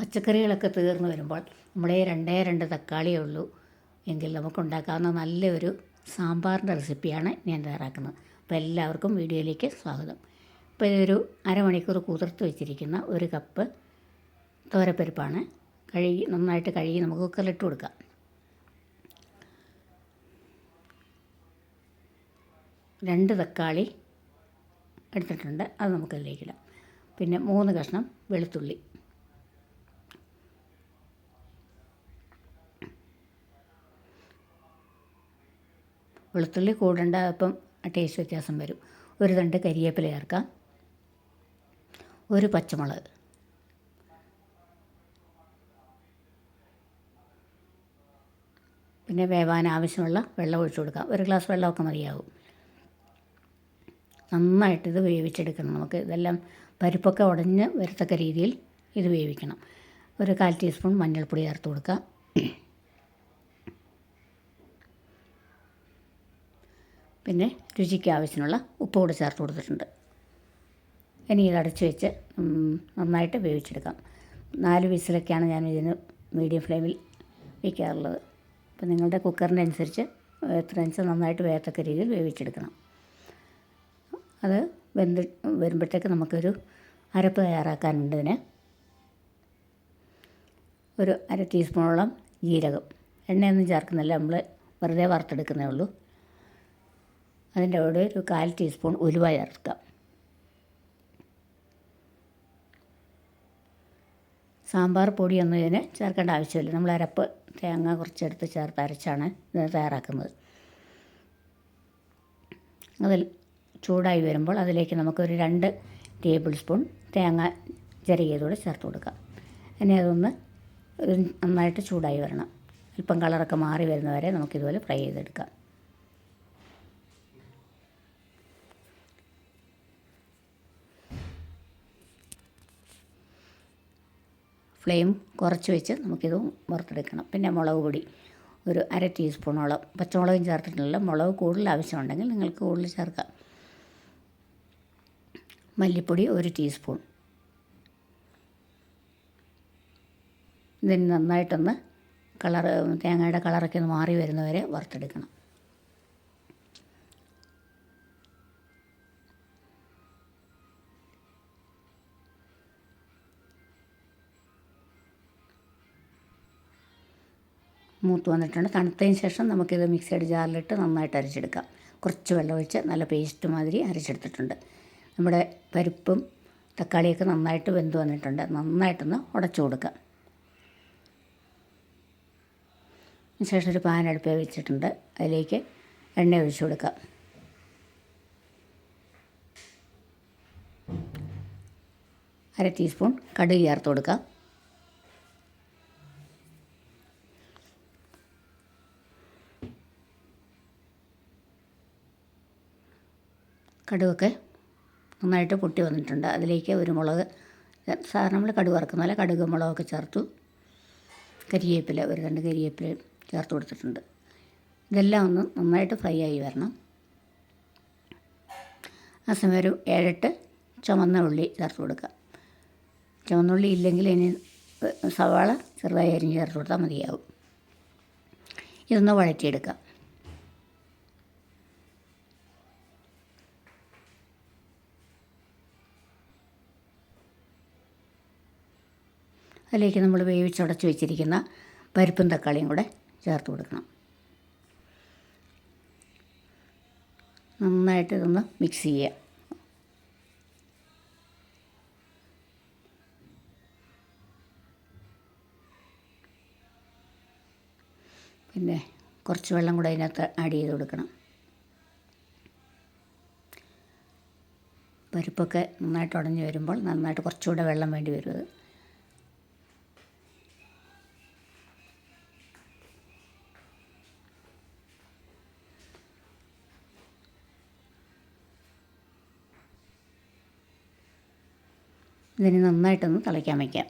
പച്ചക്കറികളൊക്കെ തീർന്നു വരുമ്പോൾ നമ്മളെ രണ്ടേ രണ്ട് തക്കാളിയേ ഉള്ളൂ എങ്കിൽ നമുക്കുണ്ടാക്കാവുന്ന നല്ലൊരു സാമ്പാറിന്റെ റെസിപ്പിയാണ് ഞാൻ തയ്യാറാക്കുന്നത്. അപ്പോൾ എല്ലാവർക്കും വീഡിയോയിലേക്ക് സ്വാഗതം. ഇപ്പോൾ ഇതൊരു അരമണിക്കൂർ കുതിർത്ത് വെച്ചിരിക്കുന്ന ഒരു കപ്പ് തോരപ്പരിപ്പാണ്. കഴുകി നന്നായിട്ട് കഴുകി നമുക്ക് കുക്കറിലിട്ട് കൊടുക്കാം. രണ്ട് തക്കാളി എടുത്തിട്ടുണ്ട്. അത് നമുക്കതിലേക്കിടാം പിന്നെ മൂന്ന് കഷ്ണം വെളുത്തുള്ളി. വെളുത്തുള്ളി കൂടേണ്ട അപ്പം ടേസ്റ്റ് വ്യത്യാസം വരും. ഒരു തണ്ട് കരിയേപ്പില ചേർക്കാം. ഒരു പച്ചമുളക്. പിന്നെ വേവാൻ ആവശ്യമുള്ള വെള്ളം ഒഴിച്ചു കൊടുക്കാം. ഒരു ഗ്ലാസ് വെള്ളമൊക്കെ മതിയാവും. നന്നായിട്ട് ഇത് വേവിച്ചെടുക്കണം നമുക്ക്. ഇതെല്ലാം പരിപ്പൊക്കെ ഉടഞ്ഞ് വരത്തക്ക രീതിയിൽ ഇത് വേവിക്കണം. ഒരു കാൽ ടീസ്പൂൺ മഞ്ഞൾപ്പൊടി ചേർത്ത് കൊടുക്കാം. പിന്നെ രുചിക്ക് ആവശ്യമുള്ള ഉപ്പ് കൂടെ ചേർത്ത് കൊടുത്തിട്ടുണ്ട്. ഇനി ഇത് അടച്ചു വെച്ച് നന്നായിട്ട് വേവിച്ചെടുക്കാം. നാല് വിസിലൊക്കെയാണ് ഞാൻ ഇതിന് മീഡിയം ഫ്ലെയിമിൽ വയ്ക്കാറുള്ളത് അപ്പോൾ നിങ്ങളുടെ കുക്കറിന്റെ അനുസരിച്ച് എത്ര അനുസരിച്ച് നന്നായിട്ട് വേത്തക്ക രീതിയിൽ വേവിച്ചെടുക്കണം. അത് വെന്ത് വരുമ്പോഴത്തേക്ക് നമുക്കൊരു അരപ്പ് തയ്യാറാക്കാനുണ്ട് ഇതിന്. ഒരു അര ടീസ്പൂണോളം ജീരകം. എണ്ണയൊന്നും ചേർക്കുന്നില്ല നമ്മൾ വെറുതെ വറുത്തെടുക്കുന്നേ ഉള്ളൂ. അതിന്റെ കൂടെ ഒരു കാൽ ടീസ്പൂൺ ഉലുവ ചേർക്കാം. സാമ്പാർ പൊടിയൊന്നും ഇതിന് ചേർക്കേണ്ട ആവശ്യമില്ല. നമ്മൾ അരപ്പ് തേങ്ങ കുറച്ചെടുത്ത് ചേർത്ത് അരച്ചാണ് ഇത് തയ്യാറാക്കുന്നത്. അതിൽ ചൂടായി വരുമ്പോൾ അതിലേക്ക് നമുക്കൊരു രണ്ട് ടേബിൾ സ്പൂൺ തേങ്ങ ചിരകിയതോടെ ചേർത്ത് കൊടുക്കാം. ഇനി അതൊന്ന് നന്നായിട്ട് ചൂടായി വരണം. അല്പം കളറൊക്കെ മാറി വരുന്നവരെ നമുക്കിതുപോലെ ഫ്രൈ ചെയ്തെടുക്കാം. ഫ്ലെയിം കുറച്ച് വെച്ച് നമുക്കിത് വറുത്തെടുക്കണം. പിന്നെ മുളക് പൊടി ഒരു അര ടീസ്പൂണോളം. പച്ചമുളകും ചേർത്തിട്ടുള്ള മുളക് കൂടുതൽ ആവശ്യമുണ്ടെങ്കിൽ നിങ്ങൾക്ക് കൂടുതൽ ചേർക്കാം. മല്ലിപ്പൊടി ഒരു ടീസ്പൂൺ. ഇതിന് നന്നായിട്ടൊന്ന് കളർ തേങ്ങയുടെ കളറൊക്കെ ഒന്ന് മാറി വരുന്നവരെ വറുത്തെടുക്കണം. മൂത്ത് വന്നിട്ടുണ്ട്. തണുത്തതിന് ശേഷം നമുക്കിത് മിക്സിയുടെ ജാറിലിട്ട് നന്നായിട്ട് അരച്ചെടുക്കാം. കുറച്ച് വെള്ളം ഒഴിച്ച് നല്ല പേസ്റ്റ് മാതിരി അരച്ചെടുത്തിട്ടുണ്ട്. നമ്മുടെ പരിപ്പും തക്കാളിയൊക്കെ നന്നായിട്ട് വെന്ത് വന്നിട്ടുണ്ട്. നന്നായിട്ടൊന്ന് ഉടച്ചു കൊടുക്കാം. ശേഷം ഒരു പാൻ വെച്ചിട്ടുണ്ട്. അതിലേക്ക് എണ്ണ ഒഴിച്ചു കൊടുക്കാം. അര ടീസ്പൂൺ കടുക് ചേർത്ത് കൊടുക്കാം. കടുകൊക്കെ നന്നായിട്ട് പൊട്ടി വന്നിട്ടുണ്ട്. അതിലേക്ക് ഒരു മുളക് സാധാരണ നമ്മൾ കടുക് വറക്കുന്ന പോലെ കടുക് മുളകൊക്കെ ചേർത്തു. കരിയേപ്പില ഒരു രണ്ട് കരിയേപ്പില ചേർത്ത് കൊടുത്തിട്ടുണ്ട്. ഇതെല്ലാം ഒന്ന് നന്നായിട്ട് ഫ്രൈ ആയി വരണം. ആ സമയം ഒരു ഏഴെട്ട് ചുമന്ന ഉള്ളി ചേർത്ത് കൊടുക്കുക. ചുമന്ന ഉള്ളി ഇല്ലെങ്കിൽ ഇനി സവാള ചെറുതായി അരിഞ്ഞ് ചേർത്ത് കൊടുത്താൽ മതിയാവും. ഇതൊന്ന് വഴറ്റിയെടുക്കാം. അതിലേക്ക് നമ്മൾ വേവിച്ചുടച്ച് വെച്ചിരിക്കുന്ന പരിപ്പും തക്കാളിയും കൂടെ ചേർത്ത് കൊടുക്കണം. നന്നായിട്ട് ഇതൊന്ന് മിക്സ് ചെയ്യുക. പിന്നെ കുറച്ച് വെള്ളം കൂടെ അതിനകത്ത് ആഡ് ചെയ്ത് കൊടുക്കണം. പരിപ്പൊക്കെ നന്നായിട്ട് ഉടഞ്ഞ് വരുമ്പോൾ നന്നായിട്ട് കുറച്ചുകൂടെ വെള്ളം വേണ്ടി വരും ഇതിന് നന്നായിട്ടൊന്ന് തിളയ്ക്കാൻ വയ്ക്കാം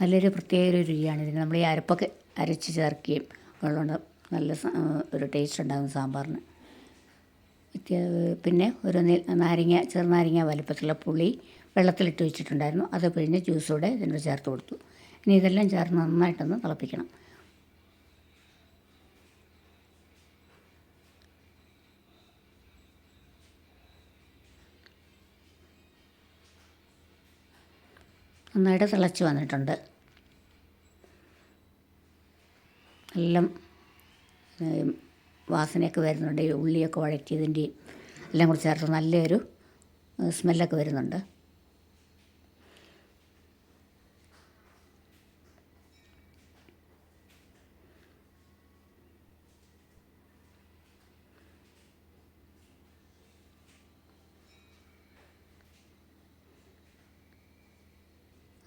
നല്ലൊരു പ്രത്യേക ഒരു രുചിയാണ്. ഇതിന് നമ്മൾ ഈ അരപ്പൊക്കെ അരച്ച് ചേർക്കുകയും ഉള്ളതുകൊണ്ട് നല്ല ഒരു ടേസ്റ്റ് ഉണ്ടാകും സാമ്പാറിന്. പിന്നെ ഒരു നാരങ്ങ ചെറുനാരങ്ങ വലിപ്പത്തിലുള്ള പുളി വെള്ളത്തിലിട്ട് വെച്ചിട്ടുണ്ടായിരുന്നു. അത് പിഴിഞ്ഞ് ജ്യൂസോടെ ഇതിനോട് ചേർത്ത് കൊടുത്തു. ഇനി ഇതെല്ലാം ചേർന്ന് നന്നായിട്ടൊന്ന് തിളപ്പിക്കണം. നന്നായിട്ട് തിളച്ച് വന്നിട്ടുണ്ട്. എല്ലാം വാസനയൊക്കെ വരുന്നുണ്ട്. ഈ ഉള്ളിയൊക്കെ വഴറ്റിയതിന്റെയും എല്ലാം കൂടി ചേർത്ത് നല്ലൊരു സ്മെല്ലൊക്കെ വരുന്നുണ്ട്.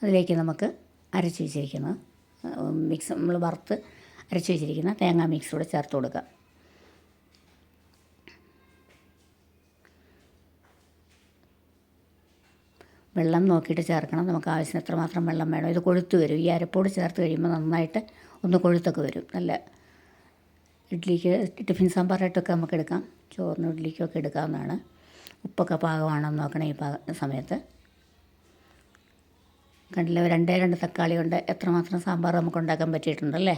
അതിലേക്ക് നമുക്ക് അരച്ച് വെച്ചിരിക്കുന്ന. മിക്സ് നമ്മൾ വറുത്ത് അരച്ച് വെച്ചിരിക്കുന്ന തേങ്ങാ മിക്സ് കൂടെ ചേർത്ത് കൊടുക്കുക വെള്ളം നോക്കിയിട്ട് ചേർക്കണം. നമുക്ക് ആവശ്യത്തിന് എത്രമാത്രം വെള്ളം വേണം. ഇത് കൊഴുത്ത് വരും. ഈ അരപ്പോട് ചേർത്ത് കഴിയുമ്പോൾ നന്നായിട്ട് ഒന്ന് കൊഴുത്തൊക്കെ വരും. നല്ല ഇഡ്ഡലിക്ക് ടിഫിൻ സാമ്പാറായിട്ടൊക്കെ നമുക്ക് എടുക്കാം ചോറിനും ഇഡ്ഡലിക്കൊക്കെ എടുക്കാവുന്നതാണ്. ഉപ്പൊക്കെ പാകമാണെന്ന് നോക്കണം ഈ പാക സമയത്ത്. കണ്ടില്ല രണ്ടേ രണ്ട് തക്കാളി കൊണ്ട് എത്രമാത്രം സാമ്പാർ നമുക്ക് ഉണ്ടാക്കാൻ പറ്റിയിട്ടുണ്ടല്ലേ?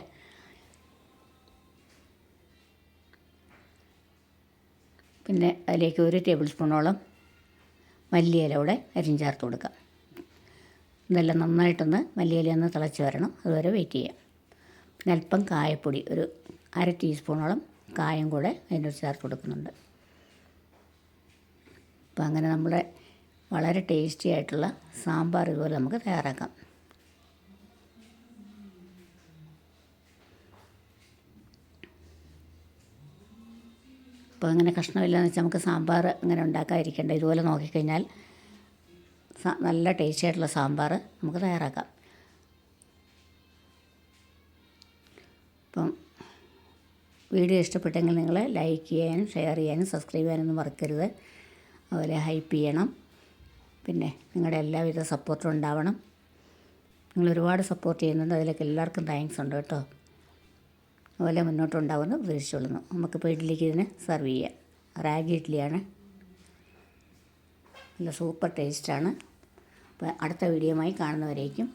പിന്നെ അതിലേക്ക് ഒരു ടേബിൾ സ്പൂണോളം മല്ലിയില കൂടെ അരിഞ്ഞ് ചേർത്ത് കൊടുക്കാം ഇതെല്ലാം നന്നായിട്ടൊന്ന് മല്ലിയില ഒന്ന് തിളച്ച് വരണം അതുവരെ വെയിറ്റ് ചെയ്യാം. പിന്നെ അല്പം കായപ്പൊടി ഒരു അര ടീസ്പൂണോളം കായം കൂടെ അതിന്റെ ചേർത്ത് കൊടുക്കുന്നുണ്ട്. അപ്പോൾ അങ്ങനെ നമ്മുടെ വളരെ ടേസ്റ്റി ആയിട്ടുള്ള സാമ്പാർ ഇതുപോലെ നമുക്ക് തയ്യാറാക്കാം. അപ്പോൾ അങ്ങനെ കഷ്ണമില്ലാന്ന് വെച്ചാൽ നമുക്ക് സാമ്പാർ അങ്ങനെ ഉണ്ടാക്കാതിരിക്കേണ്ട. ഇതുപോലെ നോക്കിക്കഴിഞ്ഞാൽ നല്ല ടേസ്റ്റി ആയിട്ടുള്ള സാമ്പാർ നമുക്ക് തയ്യാറാക്കാം. അപ്പം വീഡിയോ ഇഷ്ടപ്പെട്ടെങ്കിൽ നിങ്ങൾ ലൈക്ക് ചെയ്യാനും ഷെയർ ചെയ്യാനും സബ്സ്ക്രൈബ് ചെയ്യാനൊന്നും മറക്കരുത്. അതുപോലെ ഹൈപ്പ് ചെയ്യണം. പിന്നെ നിങ്ങളുടെ എല്ലാവിധ സപ്പോർട്ടും ഉണ്ടാവണം. നിങ്ങൾ ഒരുപാട് സപ്പോർട്ട് ചെയ്യുന്നുണ്ട്. അതിലേക്ക് എല്ലാവർക്കും താങ്ക്സ് ഉണ്ട് കേട്ടോ. അതുപോലെ മുന്നോട്ടുണ്ടാവുമെന്ന് പ്രതീക്ഷിച്ചുകൊള്ളുന്നു. നമുക്കിപ്പോൾ ഇഡ്ഡലിക്ക് ഇതിന് സെർവ് ചെയ്യാം. റാഗി ഇഡ്ഡലിയാണ് നല്ല സൂപ്പർ ടേസ്റ്റാണ് അപ്പോൾ അടുത്ത വീഡിയോയുമായി കാണുന്നവരേക്കും